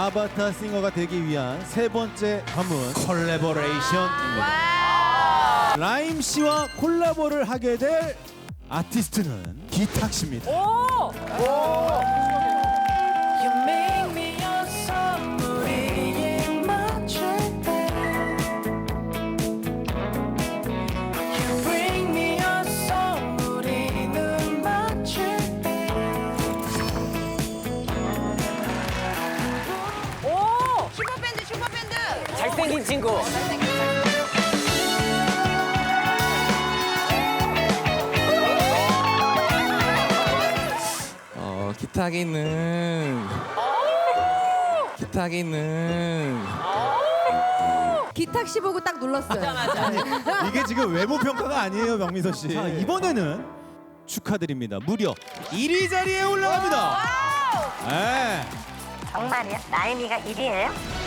아바타 싱어가 되기 위한 세 번째 관문 콜라보레이션입니다. 라임 씨와 콜라보를 하게 될 아티스트는 기탁 씨입니다. You 잘생긴 친구. 어, 기타기는 기타기는 기탁 씨 보고 딱 눌렀어요. 이게 지금 외모 평가가 아니에요, 명미서 씨. 자, 이번에는 축하드립니다. 무려 1위 자리에 올라갑니다. 네. 정말이야? 나이미가 1위예요?